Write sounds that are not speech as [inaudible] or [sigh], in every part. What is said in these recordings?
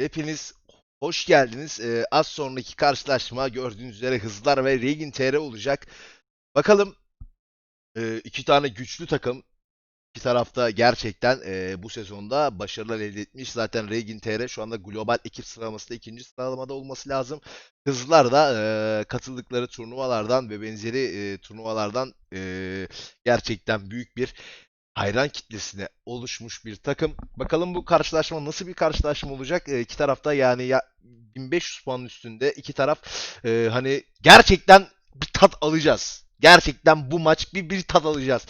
Hepiniz hoş geldiniz. Ee, az sonraki karşılaşma gördüğünüz üzere Hızlar ve Regin TR olacak. Bakalım e, iki tane güçlü takım. İki tarafta gerçekten e, bu sezonda başarılar elde etmiş. Zaten Regin TR şu anda global ekip sıralamasında ikinci sıralamada olması lazım. Hızlar da e, katıldıkları turnuvalardan ve benzeri e, turnuvalardan e, gerçekten büyük bir hayran kitlesine oluşmuş bir takım. Bakalım bu karşılaşma nasıl bir karşılaşma olacak? E, iki tarafta yani ya 1500 puanın üstünde iki taraf e, hani gerçekten bir tat alacağız. Gerçekten bu maç bir bir tat alacağız.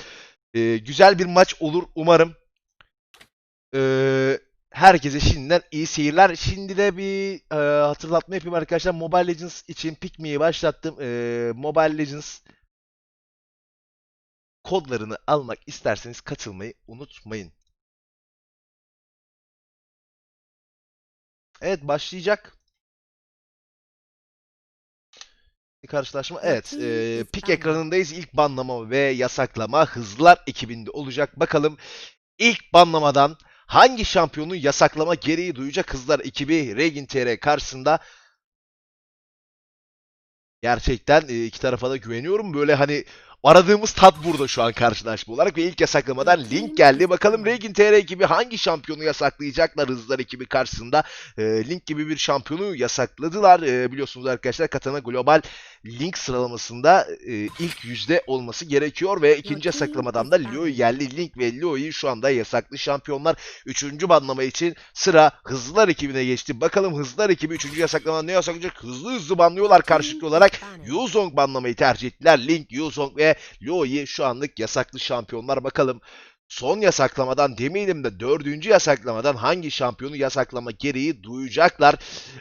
E, güzel bir maç olur umarım. E, herkese şimdiden iyi seyirler. Şimdi de bir e, hatırlatma yapayım arkadaşlar. Mobile Legends için Pick Me'yi başlattım. E, Mobile Legends kodlarını almak isterseniz katılmayı unutmayın. Evet başlayacak. Bir karşılaşma. Evet. E, pik ekranındayız. İlk banlama ve yasaklama Hızlılar ekibinde olacak. Bakalım ilk banlamadan hangi şampiyonu yasaklama gereği duyacak Hızlar ekibi Regin TR karşısında Gerçekten e, iki tarafa da güveniyorum. Böyle hani aradığımız tat burada şu an karşılaşma olarak ve ilk yasaklamadan link geldi. Bakalım Regin TR ekibi hangi şampiyonu yasaklayacaklar Hızlar ekibi karşısında. E, link gibi bir şampiyonu yasakladılar. E, biliyorsunuz arkadaşlar Katana Global link sıralamasında e, ilk yüzde olması gerekiyor ve ikinci yasaklamadan da Loi geldi. Link ve Loi şu anda yasaklı şampiyonlar. Üçüncü banlama için sıra Hızlılar ekibine geçti. Bakalım Hızlılar ekibi üçüncü yasaklamadan ne yasaklayacak? Hızlı hızlı banlıyorlar karşılıklı olarak. Yuzong banlamayı tercih ettiler. Link, Yuzong ve Loi şu anlık yasaklı şampiyonlar. Bakalım son yasaklamadan demeyelim de dördüncü yasaklamadan hangi şampiyonu yasaklama gereği duyacaklar.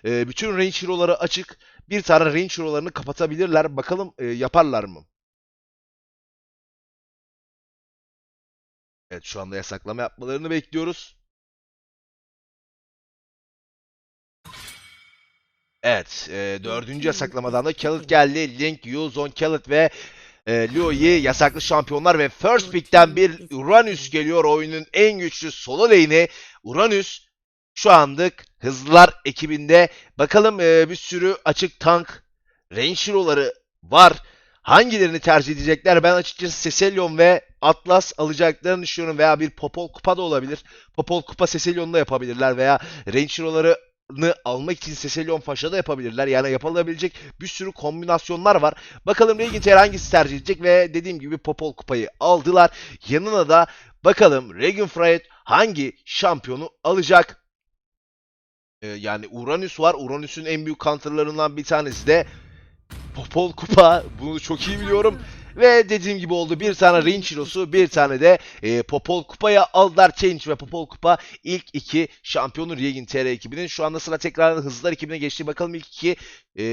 Ee, bütün range hero'ları açık. Bir tane range hero'larını kapatabilirler. Bakalım e, yaparlar mı? Evet şu anda yasaklama yapmalarını bekliyoruz. Evet, e, dördüncü yasaklamadan da Khaled geldi. Link, Yuzon, Khaled ve e, Loi yasaklı şampiyonlar ve First Pick'ten bir Uranüs geliyor oyunun en güçlü solo lane'i. Uranüs şu andık Hızlılar ekibinde. Bakalım e, bir sürü açık tank, range hero'ları var. Hangilerini tercih edecekler? Ben açıkçası Seselion ve Atlas alacaklarını düşünüyorum veya bir Popol Kupa da olabilir. Popol Kupa Seselion'da yapabilirler veya Range Hero'larını almak için Seselion Faşa da yapabilirler. Yani yapılabilecek bir sürü kombinasyonlar var. Bakalım Regin TR hangisi tercih edecek ve dediğim gibi Popol Kupayı aldılar. Yanına da bakalım Regin Fried hangi şampiyonu alacak? Ee, yani Uranüs var. Uranüs'ün en büyük counterlarından bir tanesi de Popol Kupa. Bunu çok iyi biliyorum. Ve dediğim gibi oldu. Bir tane Range Hero'su, bir tane de e, Popol Kupa'ya aldılar. Change ve Popol Kupa ilk iki şampiyonu Regin TR ekibinin. Şu anda sıra tekrar Hızlar ekibine geçti. Bakalım ilk iki e,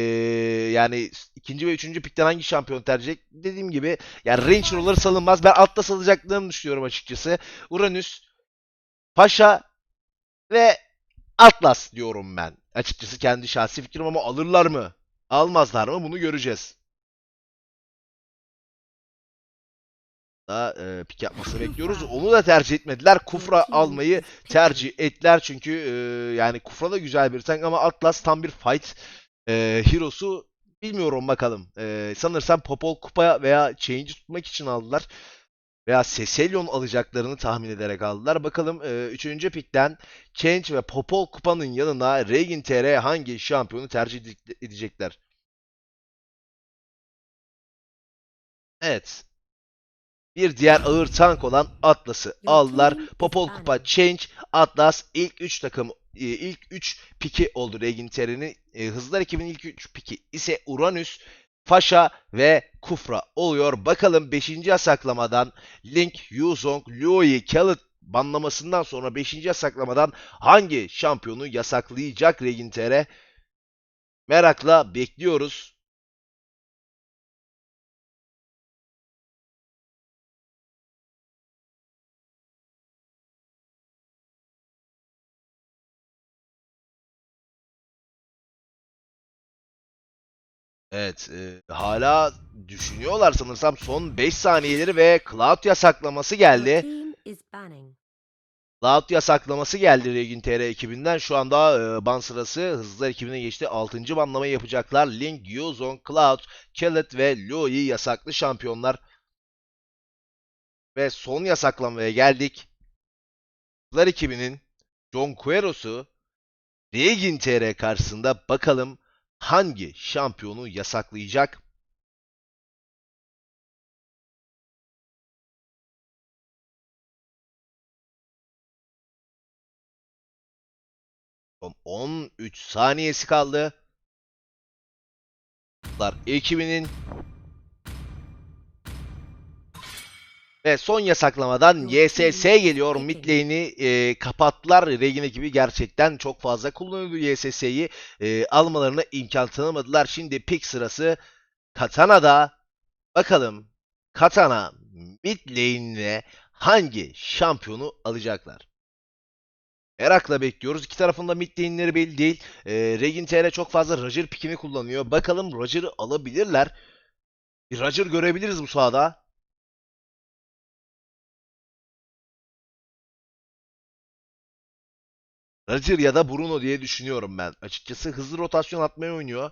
yani ikinci ve üçüncü pikten hangi şampiyon tercih? Dediğim gibi yani Range Hero'ları salınmaz. Ben altta salacaklarını düşünüyorum açıkçası. Uranüs, Paşa ve Atlas diyorum ben. Açıkçası kendi şahsi fikrim ama alırlar mı? Almazlar mı? Bunu göreceğiz. Da e, pik yapmasını bekliyoruz. Onu da tercih etmediler. Kufra almayı tercih ettiler çünkü e, yani Kufra da güzel bir tank ama Atlas tam bir fight e, hero'su. Bilmiyorum bakalım. E, sanırsam Popol Kupa veya Change'i tutmak için aldılar. Veya Seselion alacaklarını tahmin ederek aldılar. Bakalım 3. pikten Change ve Popol Kupa'nın yanına Regin TR hangi şampiyonu tercih ede- edecekler? Evet. Bir diğer ağır tank olan Atlas'ı aldılar. Popol Kupa, Change, Atlas ilk 3 takım e, ilk 3 piki oldu Regin TR'nin. E, Hızlar ekibinin ilk 3 piki ise Uranüs, Faşa ve Kufra oluyor. Bakalım 5. yasaklamadan Link, Yuzong, Loi, Khaled banlamasından sonra 5. yasaklamadan hangi şampiyonu yasaklayacak Regin TR? Merakla bekliyoruz. Evet, e, hala düşünüyorlar sanırsam son 5 saniyeleri ve Cloud yasaklaması geldi. Cloud yasaklaması geldi Regin TR ekibinden. Şu anda e, ban sırası hızlılar ekibine geçti. 6. banlamayı yapacaklar. Link, Yuzon, Cloud, Kellet ve Loi yasaklı şampiyonlar. Ve son yasaklamaya geldik. Hızlılar ekibinin John Cueros'u Regin TR karşısında bakalım hangi şampiyonu yasaklayacak? Son 13 saniyesi kaldı. Ekibinin Ve son yasaklamadan YSS geliyor. Mid lane'i e, kapattılar. Regin ekibi gerçekten çok fazla kullanıyordu YSS'yi. E, almalarına imkan tanımadılar. Şimdi pick sırası Katana'da. Bakalım Katana mid lane'ine hangi şampiyonu alacaklar? Merakla bekliyoruz. İki tarafında mid lane'leri belli değil. E, Regin TR çok fazla Roger pickini kullanıyor. Bakalım Roger'ı alabilirler. Bir Roger görebiliriz bu sahada. Roger ya da Bruno diye düşünüyorum ben. Açıkçası hızlı rotasyon atmayı oynuyor.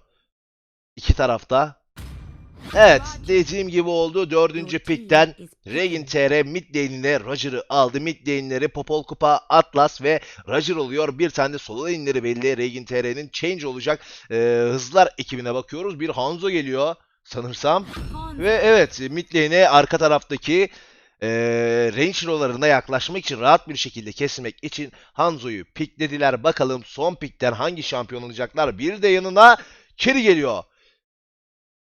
İki tarafta. Evet, dediğim gibi oldu. Dördüncü pickten Regin TR mid lane'ine Roger'ı aldı. Mid lane'leri Popol Kupa, Atlas ve Roger oluyor. Bir tane de solo lane'leri belli. Regin TR'nin change olacak. Ee, hızlar ekibine bakıyoruz. Bir Hanzo geliyor sanırsam. Ve evet mid lane'e arka taraftaki e, range hero'larına yaklaşmak için rahat bir şekilde kesmek için Hanzo'yu picklediler. Bakalım son pickten hangi şampiyon olacaklar. Bir de yanına Kerry geliyor.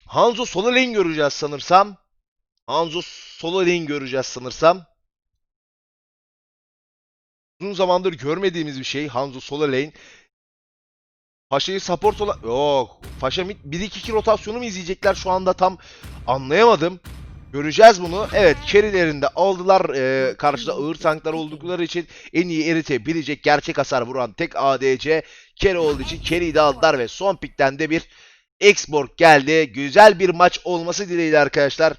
Hanzo solo lane göreceğiz sanırsam. Hanzo solo lane göreceğiz sanırsam. Uzun zamandır görmediğimiz bir şey Hanzo solo lane. Paşa'yı support olan... Yok. Paşa mid 1-2-2 rotasyonu mu izleyecekler şu anda tam anlayamadım. Göreceğiz bunu. Evet carry'lerini de aldılar. Ee, karşıda ağır tanklar oldukları için en iyi eritebilecek gerçek hasar vuran tek ADC carry olduğu için carry'yi de aldılar ve son pickten de bir export geldi. Güzel bir maç olması dileğiyle arkadaşlar.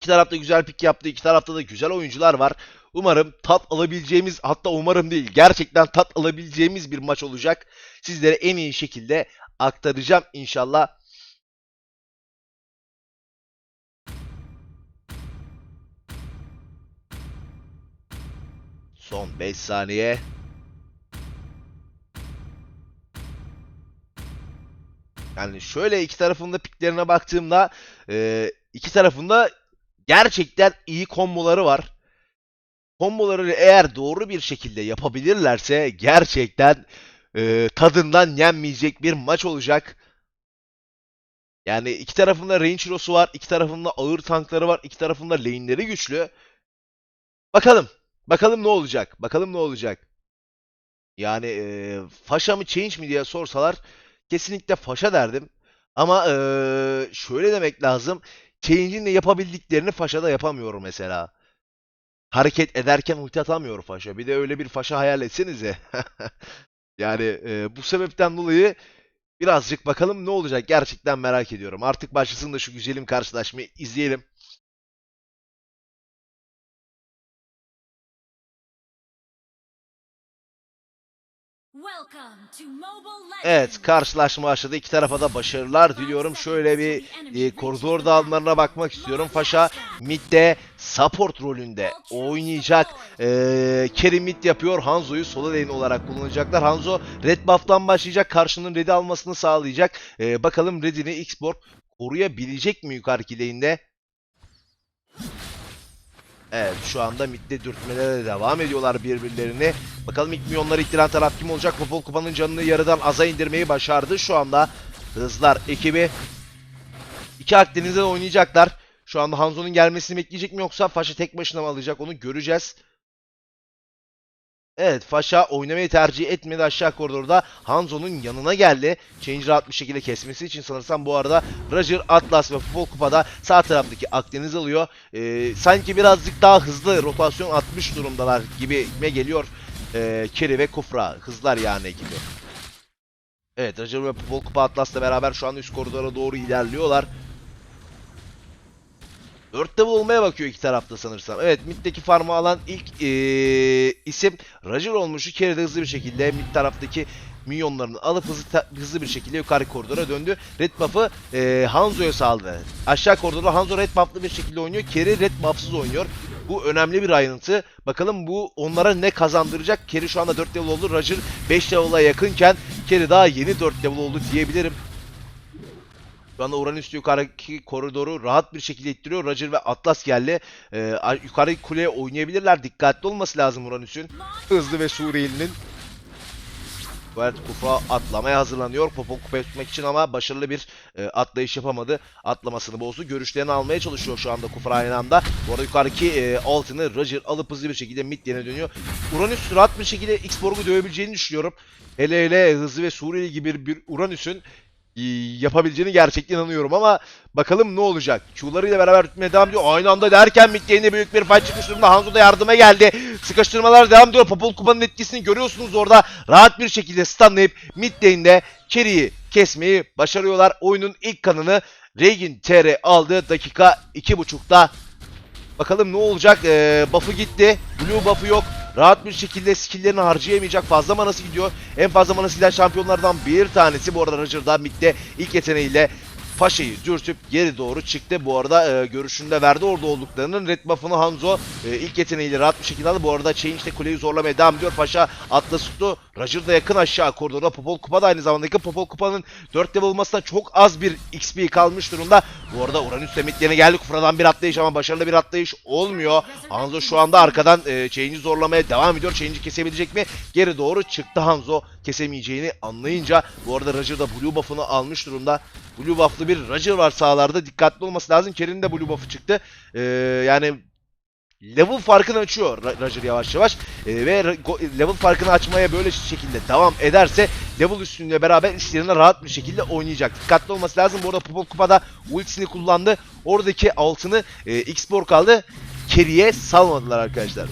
İki tarafta güzel pick yaptı. iki tarafta da güzel oyuncular var. Umarım tat alabileceğimiz hatta umarım değil gerçekten tat alabileceğimiz bir maç olacak. Sizlere en iyi şekilde aktaracağım inşallah. Son 5 saniye. Yani şöyle iki tarafında piklerine baktığımda e, iki tarafında gerçekten iyi komboları var. Komboları eğer doğru bir şekilde yapabilirlerse gerçekten e, tadından yenmeyecek bir maç olacak. Yani iki tarafında range hero'su var, iki tarafında ağır tankları var, iki tarafında lane'leri güçlü. Bakalım. Bakalım ne olacak? Bakalım ne olacak? Yani e, Faşa mı change mi diye sorsalar kesinlikle Faşa derdim. Ama e, şöyle demek lazım. Change'in de yapabildiklerini Faşa'da yapamıyor mesela. Hareket ederken ulti atamıyor Faşa. Bir de öyle bir Faşa hayal etsenize. [laughs] yani e, bu sebepten dolayı birazcık bakalım ne olacak gerçekten merak ediyorum. Artık başlasın da şu güzelim karşılaşmayı izleyelim. Evet karşılaşma başladı. İki tarafa da başarılar diliyorum. Şöyle bir e, koridor dağılımlarına bakmak istiyorum. Faşa midde support rolünde oynayacak. E, Kerim mid yapıyor. Hanzo'yu solo lane olarak kullanacaklar. Hanzo red buff'tan başlayacak. Karşının red'i almasını sağlayacak. E, bakalım red'ini X-Borg koruyabilecek mi yukarıki lane'de? Evet şu anda midde dürtmelere devam ediyorlar birbirlerini. Bakalım ilk milyonları ittiren taraf kim olacak? Popol Kupa'nın canını yarıdan aza indirmeyi başardı şu anda. Hızlar ekibi. İki Akdeniz'de de oynayacaklar. Şu anda Hanzo'nun gelmesini bekleyecek mi yoksa Faşa tek başına mı alacak onu göreceğiz. Evet Faşa oynamayı tercih etmedi aşağı koridorda. Hanzo'nun yanına geldi. Change rahat bir şekilde kesmesi için sanırsam bu arada Roger, Atlas ve Futbol Kupa'da sağ taraftaki Akdeniz alıyor. Ee, sanki birazcık daha hızlı rotasyon atmış durumdalar gibi geliyor. Ee, Kerry ve Kufra. Hızlar yani ekibi. Evet Roger ve Futbol Kupa Atlas'la beraber şu an üst koridora doğru ilerliyorlar. 4 level olmaya bakıyor iki tarafta sanırsam. Evet middeki farmı alan ilk eee, isim Roger olmuştu. Carry de hızlı bir şekilde mid taraftaki minyonlarını alıp hızlı, hızlı bir şekilde yukarı koridora döndü. Red buff'ı eee, Hanzo'ya saldı. Aşağı koridorda Hanzo red buff'lı bir şekilde oynuyor. Carry red buff'sız oynuyor. Bu önemli bir ayrıntı. Bakalım bu onlara ne kazandıracak? Carry şu anda 4 level oldu. Roger 5 level'a yakınken Carry daha yeni 4 level oldu diyebilirim. Şu anda Uranüs yukarıdaki koridoru rahat bir şekilde ittiriyor. Roger ve Atlas geldi. Ee, yukarı kuleye oynayabilirler. Dikkatli olması lazım Uranüs'ün. Hızlı ve Suriyeli'nin. Evet Kufa atlamaya hazırlanıyor. Popol kupa tutmak için ama başarılı bir e, atlayış yapamadı. Atlamasını bozdu. Görüşlerini almaya çalışıyor şu anda Kufa aynı anda. Bu arada yukarıdaki e, altını Roger alıp hızlı bir şekilde mid yerine dönüyor. Uranüs rahat bir şekilde X-Borg'u dövebileceğini düşünüyorum. Hele hele hızlı ve Suriyeli gibi bir Uranüs'ün e, yapabileceğini gerçekten inanıyorum ama bakalım ne olacak. Q'larıyla beraber tutmaya devam ediyor. Aynı anda derken mid büyük bir fight çıkmış durumda. Hanzo da yardıma geldi. Sıkıştırmalar devam ediyor. Popol Kupa'nın etkisini görüyorsunuz orada. Rahat bir şekilde stunlayıp mid lane'de Kerry'i kesmeyi başarıyorlar. Oyunun ilk kanını Regin TR aldı. Dakika 2.5'da Bakalım ne olacak? Ee, buff'ı gitti. Blue buff'ı yok. Rahat bir şekilde skill'lerini harcayamayacak. Fazla manası gidiyor. En fazla manası giden şampiyonlardan bir tanesi. Bu arada Roger'da midde ilk yeteneğiyle Paşa'yı dürtüp geri doğru çıktı. Bu arada e, görüşünde verdi orada olduklarının. Red buff'ını Hanzo e, ilk yeteneğiyle rahat bir şekilde aldı. Bu arada Change de kuleyi zorlamaya devam ediyor. Paşa atla tuttu. Roger da yakın aşağı koridorda. Popol Kupa da aynı zamanda. Popol Kupa'nın 4 level olmasına çok az bir XP kalmış durumda. Bu arada Uranüs de midlerine geldi. Kufradan bir atlayış ama başarılı bir atlayış olmuyor. Hanzo şu anda arkadan e, Change'i zorlamaya devam ediyor. Change'i kesebilecek mi? Geri doğru çıktı Hanzo. Kesemeyeceğini anlayınca. Bu arada Roger da Blue buff'ını almış durumda. Blue buff'lı bir Roger var sahalarda. Dikkatli olması lazım. Kerin de Blue buff'ı çıktı. Ee, yani level farkını açıyor Roger yavaş yavaş. Ee, ve level farkını açmaya böyle şekilde devam ederse level üstünle beraber işlerine rahat bir şekilde oynayacak. Dikkatli olması lazım. Bu arada Popol Kupa'da ultisini kullandı. Oradaki altını e, X-Borg aldı. Kerry'e salmadılar arkadaşlar.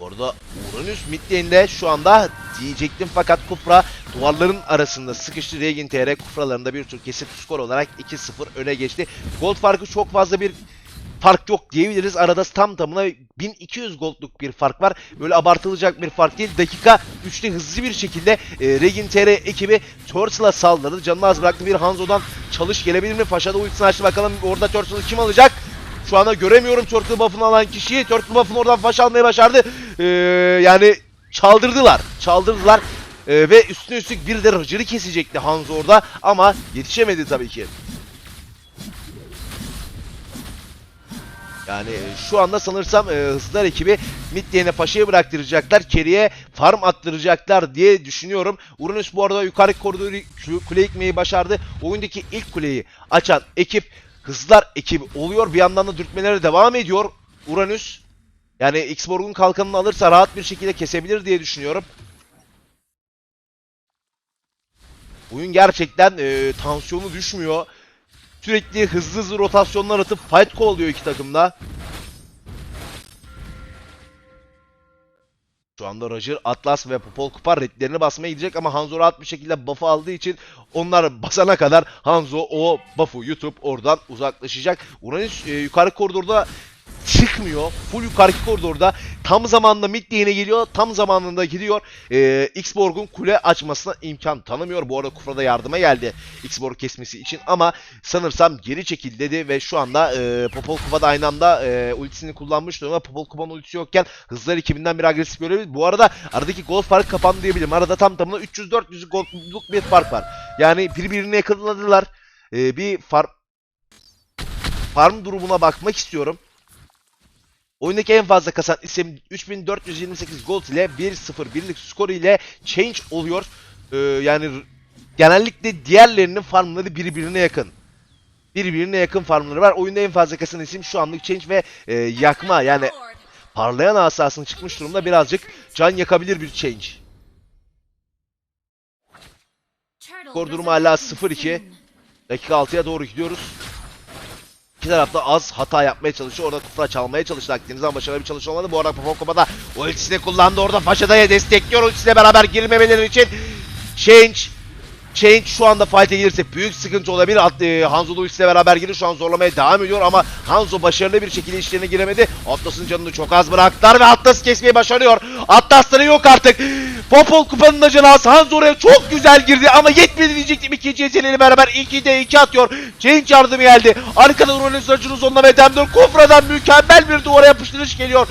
Orada Uranüs mid lane'de şu anda diyecektim fakat Kufra duvarların arasında sıkıştı. Regen TR Kufralarında bir tur kesip skor olarak 2-0 öne geçti. Gold farkı çok fazla bir fark yok diyebiliriz. Arada tam tamına 1200 goldluk bir fark var. Böyle abartılacak bir fark değil. Dakika 3'te hızlı bir şekilde e, Regin TR ekibi Turtle'a saldırdı. Canını az bıraktı bir Hanzo'dan çalış gelebilir mi? Faşa'da ultisini açtı bakalım orada Turtle'ı kim alacak? Şu anda göremiyorum Turtle buff'ını alan kişiyi. Turtle buff'ını oradan faş almayı başardı. Ee, yani çaldırdılar. Çaldırdılar. Ee, ve üstüne üstlük bir de Roger'ı kesecekti Hanzo orada. Ama yetişemedi tabii ki. Yani e, şu anda sanırsam e, Hızlar ekibi mid lane'e Paşa'yı bıraktıracaklar. Kerry'e farm attıracaklar diye düşünüyorum. Uranüs bu arada yukarı koridoru kule yıkmayı başardı. Oyundaki ilk kuleyi açan ekip Hızlar ekibi oluyor. Bir yandan da dürtmeleri devam ediyor Uranüs. Yani X-Borg'un kalkanını alırsa rahat bir şekilde kesebilir diye düşünüyorum. Oyun gerçekten e, tansiyonu düşmüyor. Sürekli hızlı hızlı rotasyonlar atıp fight kovalıyor iki takımda. Anda Roger, Atlas ve Popol Kupa redlerini basmaya gidecek ama Hanzo rahat bir şekilde buff'ı aldığı için onlar basana kadar Hanzo o buff'u yutup oradan uzaklaşacak. Uranüs e, yukarı koridorda çıkmıyor. Full yukarı koridorda tam zamanında mid lane'e geliyor. Tam zamanında gidiyor. Ee, X-Borg'un kule açmasına imkan tanımıyor. Bu arada Kufra da yardıma geldi X-Borg kesmesi için ama sanırsam geri çekil dedi ve şu anda e, Popol Kupa da aynı anda e, ultisini kullanmış durumda. Popol Kupa'nın ultisi yokken hızlar ekibinden bir agresif görebiliriz. Bu arada aradaki gol farkı kapandı diyebilirim. Arada tam tamına 300-400 golluk bir fark var. Yani birbirine yakınladılar. E, bir farm farm durumuna bakmak istiyorum. Oyundaki en fazla kasan isim 3428 gold ile 1-0 birlik skor ile change oluyor. Ee, yani genellikle diğerlerinin farmları birbirine yakın. Birbirine yakın farmları var. Oyunda en fazla kasan isim şu anlık change ve e, yakma yani parlayan asasını çıkmış durumda birazcık can yakabilir bir change. Skor durumu hala 0-2. Dakika 6'ya doğru gidiyoruz. İki tarafta az hata yapmaya çalışıyor. Orada kufra çalmaya çalıştı Akdeniz ama başarılı bir çalışma olmadı. Bu arada Popokop'a da ultisini kullandı. Orada Faşa'da'ya destekliyor. Ultisiyle beraber girmemeleri için Change Change şu anda fight'e gelirse büyük sıkıntı olabilir. At, e, Hanzo Luis ile beraber gelir şu an zorlamaya devam ediyor ama Hanzo başarılı bir şekilde işlerine giremedi. Atlas'ın canını çok az bıraktılar ve Atlas kesmeyi başarıyor. Atlas'ları yok artık. Popol kupanın da canı az. Hanzo oraya çok güzel girdi ama yetmedi diyecektim. İkinci yeteneğiyle beraber 2'de 2 atıyor. Change yardımı geldi. Arkadan Uranüs Racun'un sonuna ve Demdor Kufra'dan mükemmel bir duvara yapıştırış geliyor.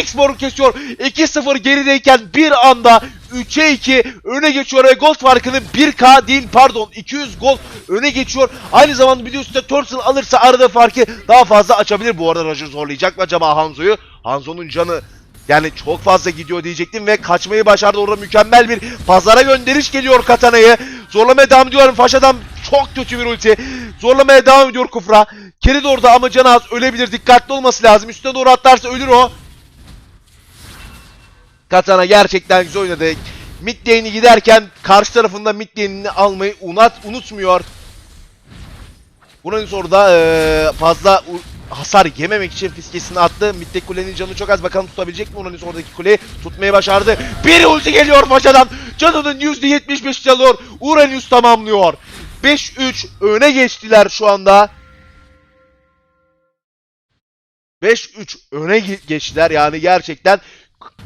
X-Bor'u kesiyor. 2-0 gerideyken bir anda 3'e 2 öne geçiyor ve gol farkını 1K değil pardon 200 gol öne geçiyor. Aynı zamanda de üstüne Turtle alırsa arada farkı daha fazla açabilir. Bu arada Roger zorlayacak mı acaba Hanzo'yu? Hanzo'nun canı yani çok fazla gidiyor diyecektim ve kaçmayı başardı. Orada mükemmel bir pazara gönderiş geliyor Katana'yı. Zorlamaya devam ediyor. Faşa'dan çok kötü bir ulti. Zorlamaya devam ediyor Kufra. Keri de orada ama canı az ölebilir. Dikkatli olması lazım. Üstüne doğru atlarsa ölür o. Katana gerçekten güzel oynadı. Mid giderken karşı tarafında mid almayı unut, unutmuyor. Bunun orada eee, fazla hasar yememek için fiskesini attı. Mid'deki kulenin canı çok az. Bakalım tutabilecek mi Uranüs oradaki kuleyi? Tutmayı başardı. Bir ulti geliyor Paşa'dan. Canının %75 çalıyor. Uranüs tamamlıyor. 5-3 öne geçtiler şu anda. 5-3 öne ge- geçtiler. Yani gerçekten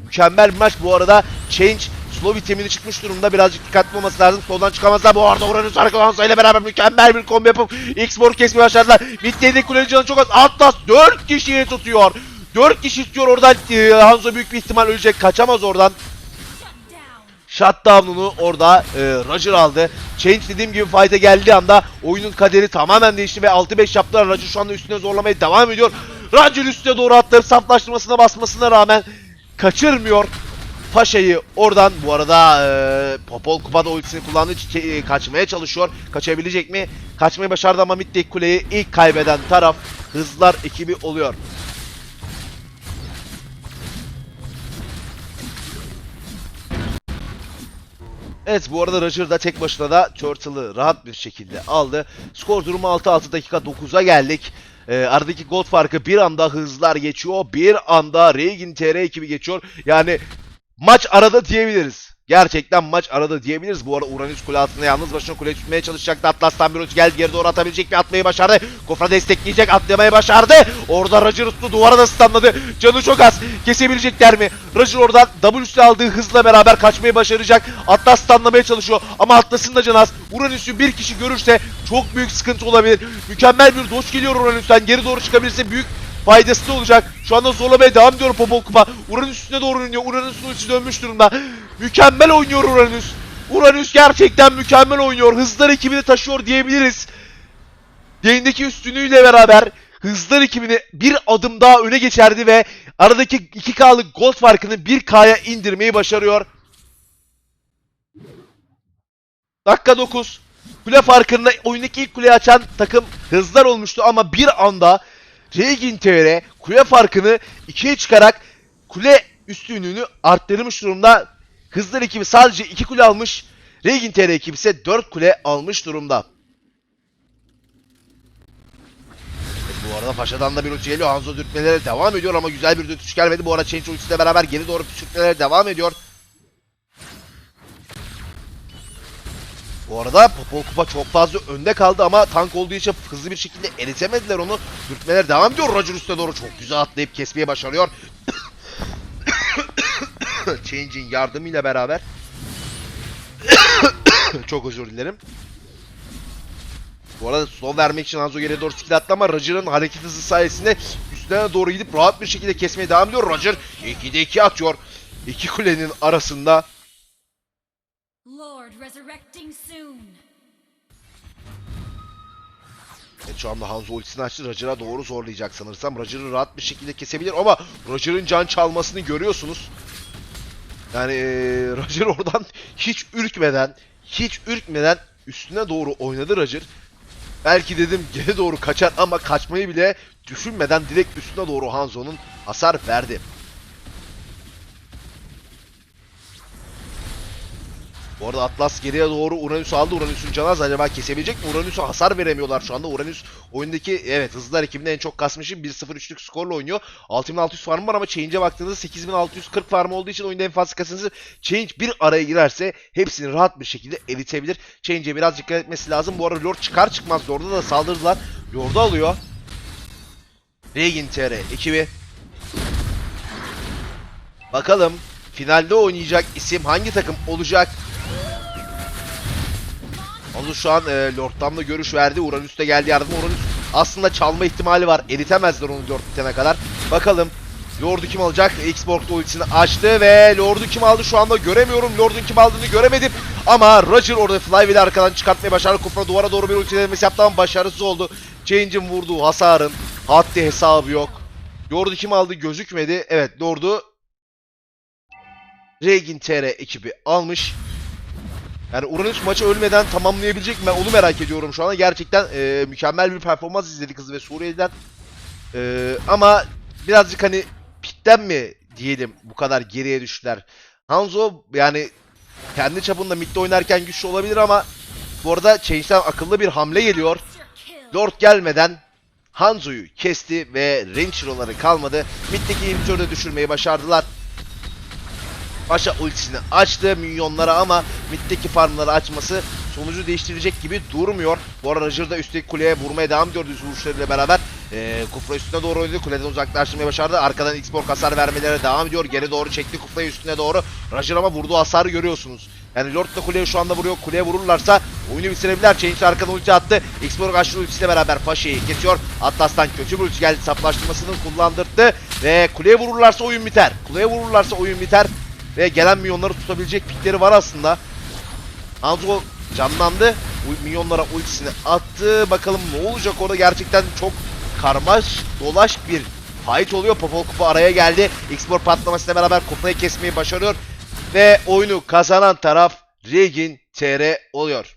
mükemmel bir maç. Bu arada Change slow vitamini çıkmış durumda. Birazcık dikkatli olması lazım. Soldan çıkamazlar. Bu arada Uranüs Arkalansa ile beraber mükemmel bir combo yapıp X-Borg kesmeye başladılar. Midlane'deki kulenin canı çok az. Atlas 4 kişiyi tutuyor. 4 kişi tutuyor oradan. e, Hanzo büyük bir ihtimal ölecek. Kaçamaz oradan. Shutdown'unu orada e, Roger aldı. Change dediğim gibi fight'e geldiği anda oyunun kaderi tamamen değişti ve 6-5 yaptılar. Roger şu anda üstüne zorlamaya devam ediyor. Roger üstüne doğru atları saflaştırmasına basmasına rağmen kaçırmıyor. Paşa'yı oradan bu arada e, Popol kupada ultisini kullandı. Ç- e, kaçmaya çalışıyor. Kaçabilecek mi? Kaçmayı başardı ama Mid'deki kuleyi ilk kaybeden taraf Hızlar ekibi oluyor. Evet bu arada Roger da tek başına da Turtle'ı rahat bir şekilde aldı. Skor durumu 6-6 dakika 9'a geldik. Ee, aradaki gol farkı bir anda hızlar geçiyor. Bir anda Reign TR ekibi geçiyor. Yani maç arada diyebiliriz. Gerçekten maç arada diyebiliriz. Bu arada Uranüs kule altında yalnız başına kule tutmaya çalışacaktı. Atlas'tan bir ulti geldi. Geri doğru atabilecek mi? Atmayı başardı. Kofra destekleyecek. Atlamayı başardı. Orada Roger tuttu. Duvara da stunladı. Canı çok az. Kesebilecekler mi? Roger oradan W'si aldığı hızla beraber kaçmayı başaracak. Atlas stunlamaya çalışıyor. Ama Atlas'ın da canı az. Uranüs'ü bir kişi görürse çok büyük sıkıntı olabilir. Mükemmel bir doç geliyor Uranüs'ten. Geri doğru çıkabilirse büyük faydası da olacak. Şu anda zorlamaya devam ediyor Popol Kupa. Uranüs üstüne doğru iniyor. Uranüs'ün ultisi dönmüş durumda. Mükemmel oynuyor Uranüs. Uranüs gerçekten mükemmel oynuyor. Hızlar ekibini taşıyor diyebiliriz. Yayındaki üstünlüğüyle beraber Hızlar ekibini bir adım daha öne geçerdi ve aradaki 2K'lık gol farkını 1K'ya indirmeyi başarıyor. Dakika 9. Kule farkında oyundaki ilk kuleyi açan takım hızlar olmuştu ama bir anda Regin TR kule farkını ikiye çıkarak kule üstünlüğünü arttırmış durumda. Hızlar ekibi sadece 2 kule almış. Regin TR ekibi ise 4 kule almış durumda. Bu arada Paşa'dan da bir ulti geliyor. Hanzo dürtmelere devam ediyor ama güzel bir dürtüş gelmedi. Bu arada Change ultisiyle beraber geri doğru püskürtmelere devam ediyor. Bu arada Popol Kupa çok fazla önde kaldı ama tank olduğu için hızlı bir şekilde eritemediler onu. Dürtmeler devam ediyor. Roger üstüne doğru çok güzel atlayıp kesmeye başarıyor. [coughs] Change'in yardımıyla beraber. [coughs] çok özür dilerim. Bu arada slow vermek için Hanzo geriye doğru skill attı ama Roger'ın hareket hızı sayesinde üstüne doğru gidip rahat bir şekilde kesmeye devam ediyor. Roger 2'de 2 atıyor. İki kulenin arasında resurrecting soon. Evet şu anda Hanzo ultisini açtı. Roger'a doğru zorlayacak sanırsam. Roger'ı rahat bir şekilde kesebilir ama Roger'ın can çalmasını görüyorsunuz. Yani eee, [laughs] Roger oradan hiç ürkmeden, hiç ürkmeden üstüne doğru oynadı Roger. Belki dedim geri doğru kaçar ama kaçmayı bile düşünmeden direkt üstüne doğru Hanzo'nun hasar verdi. Bu arada Atlas geriye doğru Uranüs aldı. Uranüs'ün canı az. Acaba kesebilecek mi? Uranüs'e hasar veremiyorlar şu anda. Uranüs oyundaki evet hızlılar ekibinde en çok kasmışı 1-0-3'lük skorla oynuyor. 6600 farmı var ama Change'e baktığınızda 8640 farm olduğu için oyunda en fazla kasınızı Change bir araya girerse hepsini rahat bir şekilde eritebilir. Change'e biraz dikkat etmesi lazım. Bu arada Lord çıkar çıkmaz Lord'a da saldırdılar. Lord'u alıyor. Regin TR ekibi. Bakalım finalde oynayacak isim hangi takım olacak? Onu şu an e, Lord'dan da görüş verdi. Uranüs de geldi yardıma. Uranüs aslında çalma ihtimali var. Eritemezler onu Lord bitene kadar. Bakalım Lord'u kim alacak? Xbox'ta ultisini açtı ve Lord'u kim aldı şu anda göremiyorum. Lord'un kim aldığını göremedim. Ama Roger orada Flywheel'i arkadan çıkartmayı başardı. Kufra duvara doğru bir ulti denemesi yaptı ama başarısız oldu. Change'in vurduğu hasarın haddi hesabı yok. Lord'u kim aldı gözükmedi. Evet Lord'u Regin TR ekibi almış. Yani Uranüs maçı ölmeden tamamlayabilecek mi? Ben onu merak ediyorum şu anda. Gerçekten e, mükemmel bir performans izledik kız ve Suriye'den. E, ama birazcık hani pitten mi diyelim bu kadar geriye düştüler. Hanzo yani kendi çapında midde oynarken güçlü olabilir ama bu arada Change'den akıllı bir hamle geliyor. Lord gelmeden Hanzo'yu kesti ve Ranger'ları kalmadı. Mid'deki inhibitörü de düşürmeyi başardılar. Paşa ultisini açtı minyonlara ama middeki farmları açması sonucu değiştirecek gibi durmuyor. Bu arada Roger da üstteki kuleye vurmaya devam ediyor düz vuruşlarıyla beraber. Ee, Kufra üstüne doğru oynadı. Kuleden uzaklaştırmayı başardı. Arkadan X-Borg hasar vermelere devam ediyor. Geri doğru çekti Kufra'yı üstüne doğru. Roger ama vurduğu hasarı görüyorsunuz. Yani Lord da kuleye şu anda vuruyor. Kuleye vururlarsa oyunu bitirebilirler. Change arkadan ulti attı. X-Borg açtı ultisiyle beraber Paşa'yı kesiyor. Atlas'tan kötü bir ulti geldi. Saplaştırmasını kullandırdı. Ve kuleye vururlarsa oyun biter. Kuleye vururlarsa oyun biter. Ve gelen milyonları tutabilecek pikleri var aslında. Hanzo canlandı. Milyonlara ultisini attı. Bakalım ne olacak orada gerçekten çok karmaş dolaş bir fight oluyor. Popol Kupa araya geldi. X-Bor patlamasıyla beraber kupayı kesmeyi başarıyor. Ve oyunu kazanan taraf Regin TR oluyor.